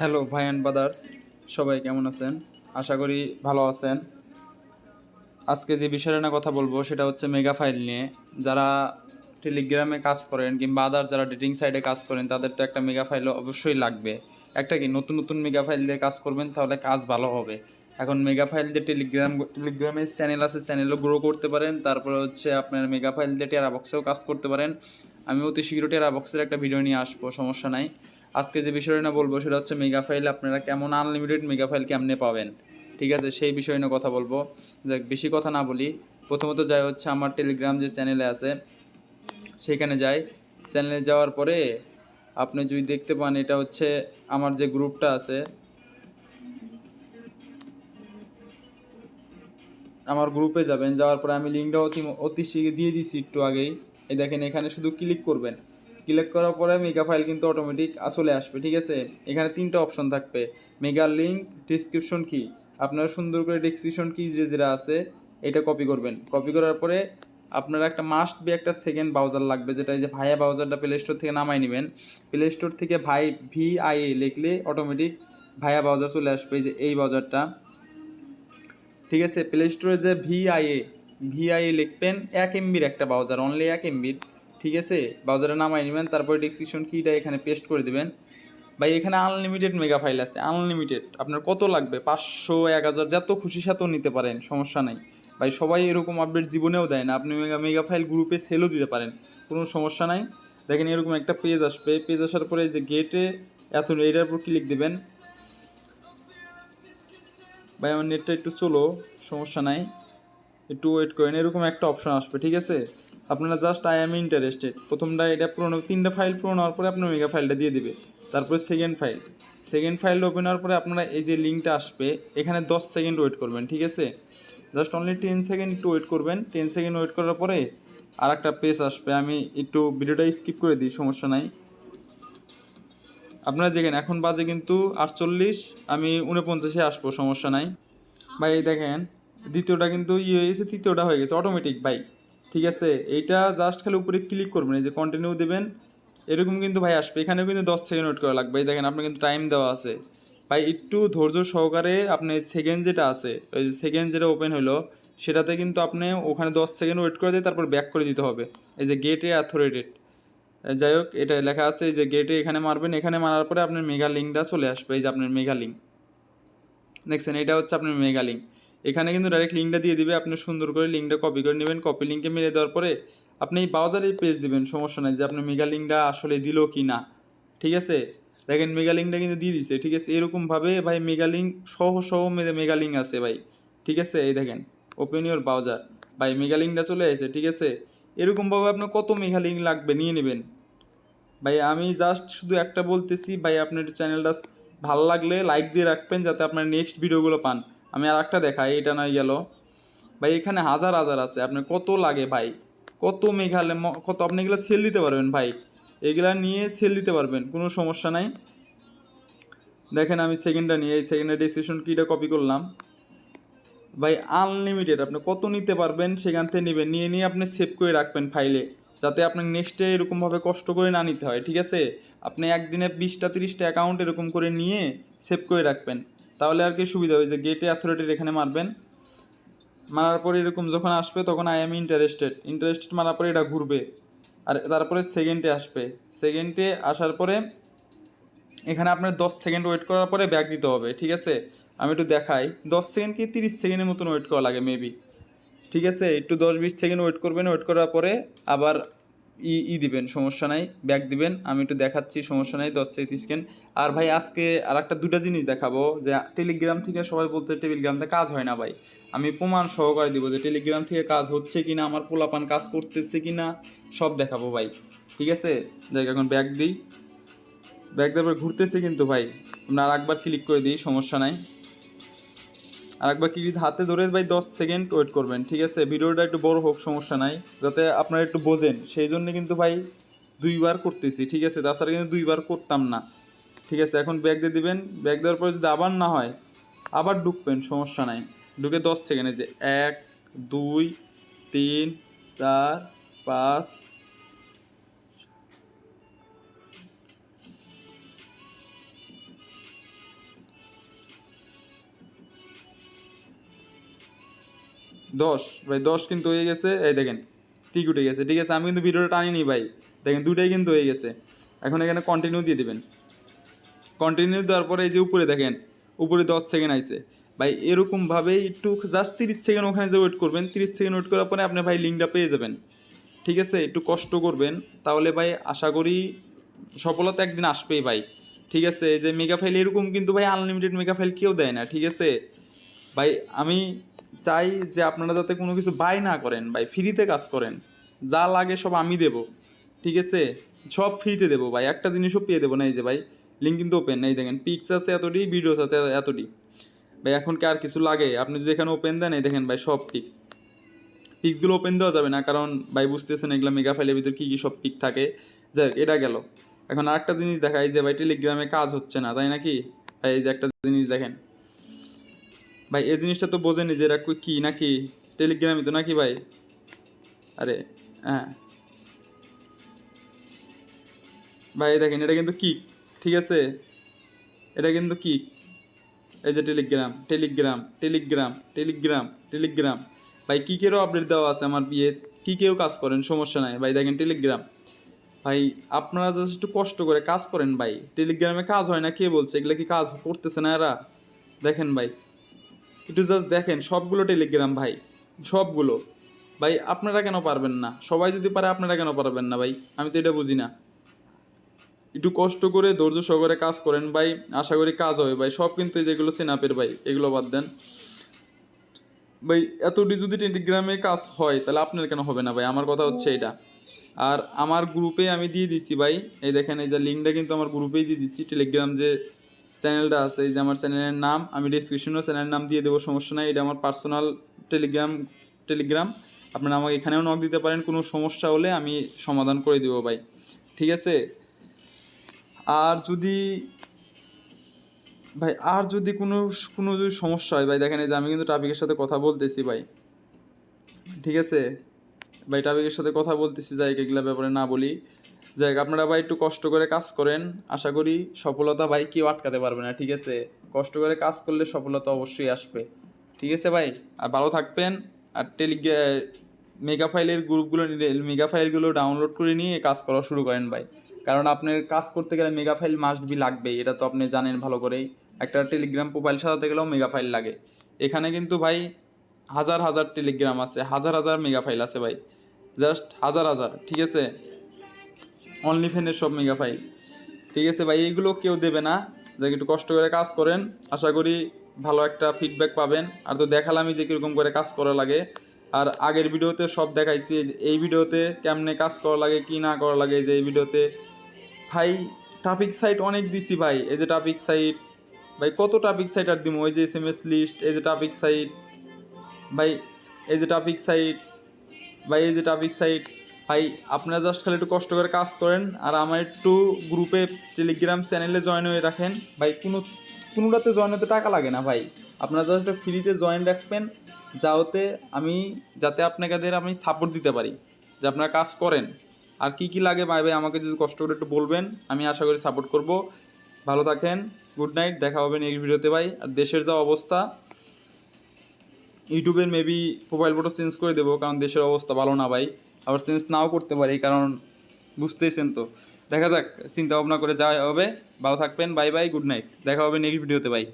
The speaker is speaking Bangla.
হ্যালো ভাই অ্যান্ড ব্রাদার্স সবাই কেমন আছেন? আশা করি ভালো আছেন। আজকে যে বিষয়টা না কথা বলব, সেটা হচ্ছে মেগা ফাইল নিয়ে। যারা টেলিগ্রামে কাজ করেন কিংবা আদার যারা ডেটিং সাইটে কাজ করেন, তাদের তো একটা মেগা ফাইল অবশ্যই লাগবে। একটা কি, নতুন নতুন মেগা ফাইল দিয়ে কাজ করবেন, তাহলে কাজ ভালো হবে। এখন মেগা ফাইল দিয়ে টেলিগ্রাম টেলিগ্রামে চ্যানেল আছে চ্যানেলও গ্রো করতে পারেন। তারপরে হচ্ছে আপনার মেগা ফাইল দিয়ে টেরা বক্সেও কাজ করতে পারেন। আমি অতি শীঘ্র টেরা বক্সের একটা ভিডিও নিয়ে আসব, সমস্যা নাই। আজকে যে বিষয়টা না বলব সেটা হচ্ছে মেগা ফাইল আপনারা কেমন আনলিমিটেড মেগা ফাইল কেমনে পাবেন? ঠিক আছে, সেই বিষয় নিয়ে কথা বলব। যাক, বেশি কথা না বলি। প্রথমত যাই হচ্ছে আমার টেলিগ্রাম যে চ্যানেলে আছে, সেখানে যাই। চ্যানেলে যাওয়ার পরে আপনি যদি দেখতে পান, এটা হচ্ছে আমার যে গ্রুপটা আছে, আমার গ্রুপে যাবেন। যাওয়ার পরে আমি লিঙ্কটা অতি অতি দিয়ে দিচ্ছি একটু আগেই। এই দেখেন, এখানে শুধু ক্লিক করবেন। ক্লিক করার পরে মেগা ফাইল কিন্তু অটোমেটিক আসলে আসবে, ঠিক আছে? এখানে তিনটা অপশন থাকবে মেগা লিঙ্ক ডিসক্রিপশন কি আপনারা সুন্দর করে ডিসক্রিপশন কি যেটা আছে, এটা কপি করবেন। কপি করার পরে আপনার একটা মাস্ট বি একটা সেকেন্ড ব্রাউজার লাগবে, যেটা এই যে ভাইয়া ব্রাউজারটা প্লে স্টোর থেকে নামাই নেবেন। প্লে স্টোর থেকে ভাই ভি আই এ লিখলে অটোমেটিক ভাইয়া ব্রাউজার চলে আসবে যে এই ব্রাউজারটা ঠিক আছে? প্লে স্টোরে যে V I A V I A লিখবেন, এক এমবির একটা ব্রাউজার অনলি এক এমবির ঠিক আছে? ব্রাউজারে নামাই নেবেন, তারপরে ডিসক্রিপশন কিটা এখানে পেস্ট করে দেবেন। ভাই, এখানে আনলিমিটেড মেগা ফাইল আছে আনলিমিটেড আপনার কত লাগবে? পাঁচশো, এক হাজার, যত খুশি সাথেও নিতে পারেন, সমস্যা নাই। ভাই, সবাই এরকম আপডেট জীবনেও দেয় না, আপনি মেগা মেগা ফাইল গ্রুপে সেলও দিতে পারেন, কোনো সমস্যা নাই। দেখেন এরকম একটা পেজ আসবে পেজ আসার পরে যে গেটে এত এটার উপর ক্লিক দেবেন। ভাই, আমার নেটটা একটু চলো সমস্যা নাই। একটু ওয়েট করেন, এরকম একটা অপশন আসবে, ঠিক আছে? আপনারা জাস্ট আই এম ইন্টারেস্টেড প্রথমটা এটা পুরোনো, তিনটা ফাইল পুরোনো হওয়ার পরে আপনার মেগা ফাইলটা দিয়ে দিবে। তারপরে second file second file open হওয়ার পরে আপনারা এই যে লিঙ্কটা আসবে, এখানে দশ সেকেন্ড ওয়েট করবেন, ঠিক আছে? জাস্ট অনলি টেন সেকেন্ড একটু ওয়েট করবেন। টেন সেকেন্ড ওয়েট করার পরে আর একটা পেজ আসবে। আমি একটু ভিডিওটা স্কিপ করে দিই, সমস্যা নাই। আপনারা দেখেন, এখন বাজে কিন্তু আটচল্লিশ, আমি উনপঞ্চাশে আসব, সমস্যা নাই। ভাই দেখেন, দ্বিতীয়টা কিন্তু ইয়ে হয়ে গেছে তৃতীয়টা হয়ে গেছে অটোমেটিক ভাই। ঠিক আছে, এইটা জাস্ট খালি উপরে ক্লিক করবেন, এই যে কন্টিনিউ দেবেন, এরকম কিন্তু ভাই আসবে। এখানেও কিন্তু দশ সেকেন্ড ওয়েট করা লাগবে। এই দেখেন, আপনার কিন্তু টাইম দেওয়া আছে। ভাই, একটু ধৈর্য সহকারে আপনি সেকেন্ড যেটা আছে, ওই যে সেকেন্ড যেটা ওপেন হলো সেটাতে কিন্তু আপনি ওখানে দশ সেকেন্ড ওয়েট করে দিয়ে তারপর ব্যাক করে দিতে হবে। এই যে গেটে অ্যাথোরেটেড যাই হোক, এটা লেখা আছে, এই যে গেটে এখানে মারবেন, এখানে মারার পরে আপনার মেগা লিঙ্কটা চলে আসবে। এই যে আপনার মেগা লিঙ্ক দেখছেন, এটা হচ্ছে আপনার মেগা লিঙ্ক এখানে কিন্তু ডাইরেক্ট লিঙ্কটা দিয়ে দিবে। আপনি সুন্দর করে লিঙ্কটা কপি করে নেবেন। কপি লিঙ্কে মেরে দেওয়ার পরে আপনি এই ব্রাউজারে পেজ দিবেন। সমস্যা নাই যে আপনার মেগা লিঙ্কটা আসলে দিল কি না। ঠিক আছে? দেখেন মেগা লিঙ্কটা কিন্তু দিয়ে দিছে। ঠিক আছে? এরকমভাবে ভাই মেগা লিঙ্ক সহ সহ মেগা লিঙ্ক আছে ভাই। ঠিক আছে? এই দেখেন ওপেন ইউর ব্রাউজার ভাই মেগা লিঙ্কটা চলে আসে। ঠিক আছে? এরকমভাবে আপনার কত মেগা লিঙ্ক লাগবে নিয়ে নেবেন। ভাই আমি জাস্ট শুধু একটা বলতেছি, ভাই আপনার চ্যানেলটা ভালো লাগলে লাইক দিয়ে রাখবেন যাতে আপনার নেক্সট ভিডিওগুলো পান। আমি আর একটা দেখাই, এটা নয় গেল। ভাই, এখানে হাজার হাজার আছে, আপনার কত লাগে ভাই? কত মেঘালে কত, আপনি এগুলো সেল দিতে পারবেন ভাই। এগুলা নিয়ে সেল দিতে পারবেন, কোনো সমস্যা নাই। দেখেন আমি সেকেন্ডটা নিয়ে, এই সেকেন্ডের ডিসিশন কিটা কপি করলাম। ভাই আনলিমিটেড আপনি কত নিতে পারবেন সেখান থেকে নেবেন, নিয়ে নিয়ে আপনি সেভ করে রাখবেন ফাইলে যাতে আপনার নেক্সটে এরকমভাবে কষ্ট করে না নিতে হয়, ঠিক আছে? আপনি একদিনে বিশটা, তিরিশটা অ্যাকাউন্ট এরকম করে নিয়ে সেভ করে রাখবেন। তাহলে আর কি সুবিধা হবে যে গেটে অ্যাথরিটির এখানে মারবেন। মারার পরে এরকম যখন আসবে, তখন আই এম ইন্টারেস্টেড ইন্টারেস্টেড মারার পরে এটা ঘুরবে। আর তারপরে সেকেন্ডে আসবে। সেকেন্ডে আসার পরে এখানে আপনার দশ সেকেন্ড ওয়েট করার পরে ব্যাক দিতে হবে, ঠিক আছে? আমি একটু দেখাই। দশ সেকেন্ড কি তিরিশ সেকেন্ডের মতন ওয়েট করা লাগে মেবি ঠিক আছে? একটু দশ বিশ সেকেন্ড ওয়েট করবেন। ওয়েট করার পরে আবার ই ই দিবেন, সমস্যা নাই ব্যাক দিবেন, আমি একটু দেখাচ্ছি, সমস্যা নাই, দশ থেকে সেকেন্ড আর ভাই, আজকে আর একটা দুটা জিনিস দেখাবো, যে টেলিগ্রাম থেকে সবাই বলতে টেলিগ্রামতে কাজ হয় না ভাই। আমি প্রমাণ সহকারে দিব যে টেলিগ্রাম থেকে কাজ হচ্ছে কি না আমার পোলাপান কাজ করতেছে কি না সব দেখাবো ভাই, ঠিক আছে? দেখ, এখন ব্যাক দিই। দেওয়ার পর ঘুরতেছে কিন্তু ভাই আর একবার ক্লিক করে দিই, সমস্যা নাই। আর একবার ক্লিক হাতে ধরে ভাই দশ সেকেন্ড ওয়েট করবেন, ঠিক আছে? ভিডিওটা একটু বড় হোক, সমস্যা নাই। যাতে আপনারা একটু বোঝেন, সেই জন্য কিন্তু ভাই দুইবার করতেছি, ঠিক আছে? তাছাড়া কিন্তু দুইবার করতাম না, ঠিক আছে? এখন ব্যাগ দিয়ে দিবেন, ব্যাগ দেওয়ার পরে যদি আবার না হয়, আবার ঢুকবেন, সমস্যা নাই। ঢুকে দশ সেকেন্ডে যে এক, দুই, তিন, চার, পাঁচ দশ। ভাই, দশ কিন্তু হয়ে গেছে। এই দেখেন টিক উঠে গেছে। ঠিক আছে, আমি কিন্তু ভিডিওটা টানিনি ভাই। দেখেন দুটাই কিন্তু হয়ে গেছে। এখন এখানে কন্টিনিউ দিয়ে দেবেন। কন্টিনিউ দেওয়ার পরে এই যে উপরে দেখেন, উপরে দশ সেকেন্ড আইছে। ভাই, এরকমভাবেই একটু জাস্ট তিরিশ সেকেন্ড ওখানে যে ওয়েট করবেন, তিরিশ সেকেন্ড ওয়েট করার পরে আপনি ভাই লিঙ্কটা পেয়ে যাবেন। ঠিক আছে, একটু কষ্ট করবেন। তাহলে ভাই আশা করি সফলতা একদিন আসবেই ভাই। ঠিক আছে যে মেগা ফাইল এরকম কিন্তু ভাই আনলিমিটেড মেগা ফাইল কেউ দেয় না। ঠিক আছে, ভাই, আমি চাই যে আপনারা যাতে কোনো কিছু বাই না করেন ভাই ফ্রিতে কাজ করেন। যা লাগে সব আমি দেব, ঠিক আছে? সব ফ্রিতে দেবো ভাই, একটা জিনিসও পেয়ে দেবো না এই যে ভাই লিঙ্ক কিন্তু ওপেন এই দেখেন পিক্স আছে এতটি ভিডিওস আছে এতটি। ভাই, এখন কি আর কিছু লাগে? আপনি যদি এখানে ওপেন দেন, এই দেখেন ভাই, সব পিক্স পিক্সগুলো ওপেন দেওয়া যাবে না, কারণ ভাই বুঝতেছেন এগুলো মেগা ফাইলের ভিতর কী কী সব পিক থাকে। যাই এটা গেল। এখন আরেকটা জিনিস দেখাই যে ভাই টেলিগ্রামে কাজ হচ্ছে না, তাই নাকি? ভাই, এই যে একটা জিনিস দেখেন। ভাই, এই জিনিসটা তো বোঝেনি যে এটা কি নাকি? টেলিগ্রামই তো নাকি ভাই? আরে হ্যাঁ। ভাই দেখেন, এটা কিন্তু কি ঠিক আছে? এটা কিন্তু কি এই যে Telegram Telegram Telegram Telegram Telegram. ভাই, কিকেরও আপডেট দেওয়া আছে আমার বিয়ে। কী কিকেও কাজ করেন, সমস্যা নাই। ভাই, দেখেন, টেলিগ্রাম। ভাই, আপনারা জাস্ট একটু কষ্ট করে কাজ করেন ভাই। টেলিগ্রামে কাজ হয় না, কে বলছে? এগুলো কি কাজ করতেছে না এরা? দেখেন ভাই। একটু জাস্ট দেখেন, সবগুলো টেলিগ্রাম ভাই, সবগুলো। ভাই, আপনারা কেন পারবেন না? সবাই যদি পারে, আপনারা কেন পারবেন না ভাই? আমি তো এটা বুঝি না। একটু কষ্ট করে, ধৈর্য সহকারে কাজ করেন ভাই, আশা করি কাজ হবে ভাই। সব কিন্তু যেগুলো সেনাপের ভাই, এগুলো বাদ দেন। ভাই, এতটি যদি টেলিগ্রামে কাজ হয়, তাহলে আপনার কেন হবে না ভাই? আমার কথা হচ্ছে এটা। আর আমার গ্রুপে আমি দিয়ে দিছি ভাই। এই দেখেন, এই যে লিঙ্কটা কিন্তু আমার গ্রুপেই দিয়ে দিছি। টেলিগ্রাম যে চ্যানেলটা আছে, এই যে আমার চ্যানেলের নাম, আমি ডিসক্রিপশনেও চ্যানেলের নাম দিয়ে দেবো, সমস্যা নাই, এটা আমার পার্সোনাল টেলিগ্রাম টেলিগ্রাম আপনারা আমাকে এখানেও নক দিতে পারেন, কোনো সমস্যা হলে আমি সমাধান করে দেবো ভাই। ঠিক আছে? আর যদি, ভাই, আর যদি কোনো কোনো যদি সমস্যা হয়, ভাই, দেখেন যে আমি কিন্তু ট্রাফিকের সাথে কথা বলতেছি ভাই। ঠিক আছে? ভাই ট্রাফিকের সাথে কথা বলতেছি, যাই এগুলো ব্যাপারে না বলি। যাই হোক, আপনারা ভাই একটু কষ্ট করে কাজ করেন। আশা করি সফলতা ভাই কেউ আটকাতে পারবে না ঠিক আছে? কষ্ট করে কাজ করলে সফলতা অবশ্যই আসবে। ঠিক আছে ভাই? আর ভালো থাকবেন। আর টেলিগ্রা মেগা ফাইলের গ্রুপগুলো মেগা ফাইলগুলো ডাউনলোড করে নিয়ে কাজ করা শুরু করেন ভাই। কারণ আপনার কাজ করতে গেলে মেগা ফাইল মাস্ট বি লাগবেই এটা তো আপনি জানেন ভালো করেই। একটা টেলিগ্রাম প্রোফাইল সাজাতে গেলেও মেগা ফাইল লাগে। এখানে কিন্তু ভাই হাজার হাজার টেলিগ্রাম আছে হাজার হাজার মেগা ফাইল আছে ভাই। জাস্ট হাজার হাজার ঠিক আছে? অনলি ফ্যানের সব মেগা ফাইল ঠিক আছে ভাই, এইগুলো কেউ দেবে না। যাকে, একটু কষ্ট করে কাজ করেন। আশা করি ভালো একটা ফিডব্যাক পাবেন। আর তো দেখালামই যে কীরকম করে কাজ করা লাগে। আর আগের ভিডিওতে সব দেখাইছি, এই ভিডিওতে কেমনে কাজ করা লাগে, কি না করা লাগে যে এই ভিডিওতে। ভাই ট্রাফিক সাইট অনেক দিছি ভাই। এই যে ট্রাফিক সাইট ভাই, কত ট্রাফিক সাইট আর দিমো? ওই যে এস এম এস লিস্ট এই যে ট্রাফিক সাইট ভাই, এই যে ট্রাফিক সাইট ভাই, এই যে ট্রাফিক সাইট ভাই, আপনারা জাস্ট খালি একটু কষ্ট করে কাজ করেন আর আমার একটু গ্রুপে টেলিগ্রাম চ্যানেলে জয়েন হয়ে রাখেন। ভাই, কোনো, কোনোটাতে জয়েন হতে টাকা লাগে না ভাই। আপনারা জাস্ট ফ্রিতে জয়েন রাখবেন, যাওতে আমি, যাতে আপনাদের আমি সাপোর্ট দিতে পারি, যে আপনারা কাজ করেন। আর কি কি লাগে ভাই ভাই, আমাকে যদি কষ্ট করে একটু বলবেন, আমি আশা করি সাপোর্ট করব। ভালো থাকেন গুড নাইট দেখা হবে নেক্সট ভিডিওতে ভাই। আর দেশের যা অবস্থা ইউটিউবের মেবি প্রোফাইল ফটো চেঞ্জ করে দেবো, কারণ দেশের অবস্থা ভালো না ভাই। আবার চেঞ্জ নাও করতে পারি, কারণ বুঝতেইছেন তো। দেখা যাক চিন্তা ভাবনা করে যা হবে। ভালো থাকবেন বাই বাই গুড নাইট দেখা হবে নেক্সট ভিডিওতে ভাই